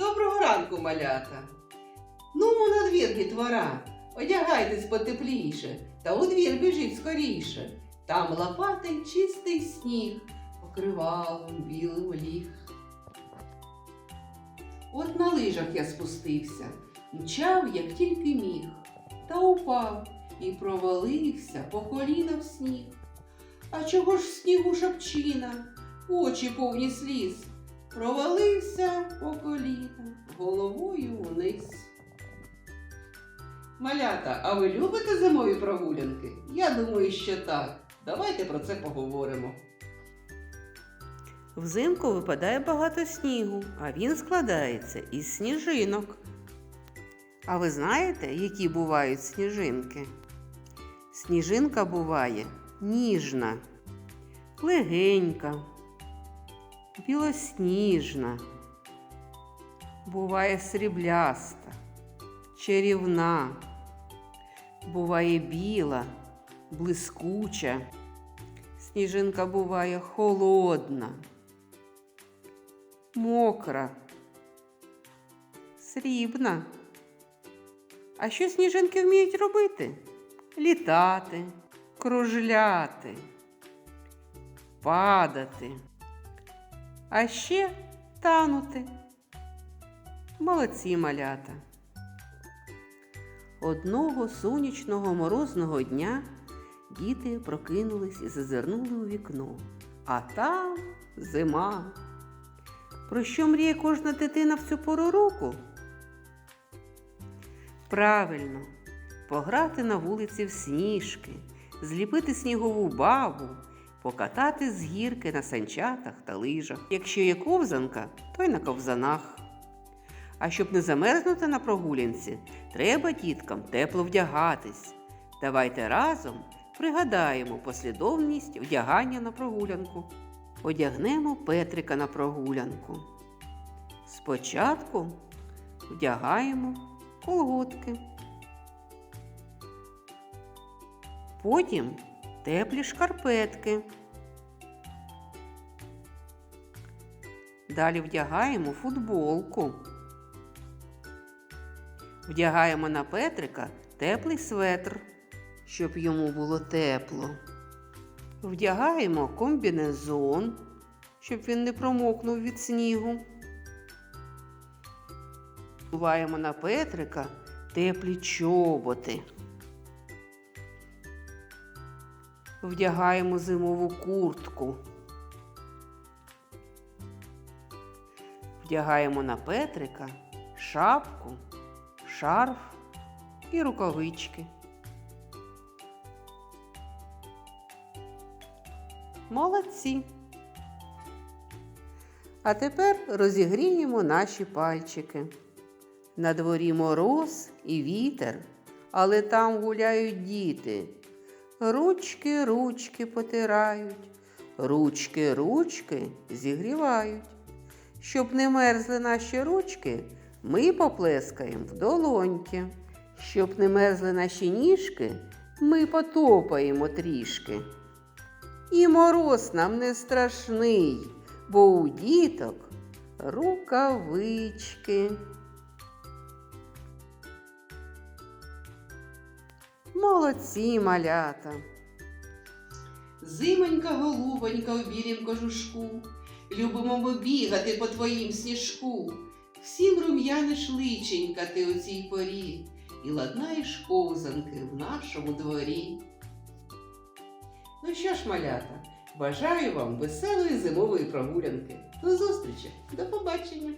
Доброго ранку, малята. Ну, на двір, дітвора, одягайтесь потепліше, та у двір біжіть скоріше. Там лопатий чистий сніг, покривалом білим ліг. От на лижах я спустився, мчав, як тільки міг, та упав і провалився по коліна в сніг. А чого ж снігу шапчина, очі повні сліз, провалився по коліна головою вниз. Малята, а ви любите зимові прогулянки? Я думаю, що так. Давайте про це поговоримо. Взимку випадає багато снігу, а він складається із сніжинок. А ви знаєте, які бувають сніжинки? Сніжинка буває ніжна, легенька, білосніжна, буває срібляста, чарівна, буває біла, блискуча. Сніжинка буває холодна, мокра, срібна. А що сніжинки вміють робити? Літати, кружляти, падати, а ще танути. Молодці малята. Одного сонячного морозного дня діти прокинулись і зазирнули у вікно. А там зима. Про що мріє кожна дитина в цю пору року? Правильно, пограти на вулиці в сніжки, зліпити снігову бабу, покатати з гірки на санчатах та лижах. Якщо є ковзанка, то й на ковзанах. А щоб не замерзнути на прогулянці, треба діткам тепло вдягатись. Давайте разом пригадаємо послідовність вдягання на прогулянку. Одягнемо Петрика на прогулянку. Спочатку вдягаємо колготки. Потім теплі шкарпетки. Далі вдягаємо футболку. Вдягаємо на Петрика теплий светр, щоб йому було тепло. Вдягаємо комбінезон, щоб він не промокнув від снігу. Вдягаємо на Петрика теплі чоботи. Вдягаємо зимову куртку. Вдягаємо на Петрика шапку, шарф і рукавички. Молодці. А тепер розігріємо наші пальчики. На дворі мороз і вітер, але там гуляють діти. Ручки, ручки потирають, ручки, ручки зігрівають. Щоб не мерзли наші ручки, ми поплескаємо в долоньки. Щоб не мерзли наші ніжки, ми потопаємо трішки. І мороз нам не страшний, бо у діток рукавички. Молодці малята. Зимонька голубонька у білім кожушку, любимо ми бігати по твоїм сніжку. Всім рум'яниш личенька ти у цій порі, і ладнаєш ковзанки в нашому дворі. Ну що ж, малята, бажаю вам веселої зимової прогулянки. До зустрічі, до побачення!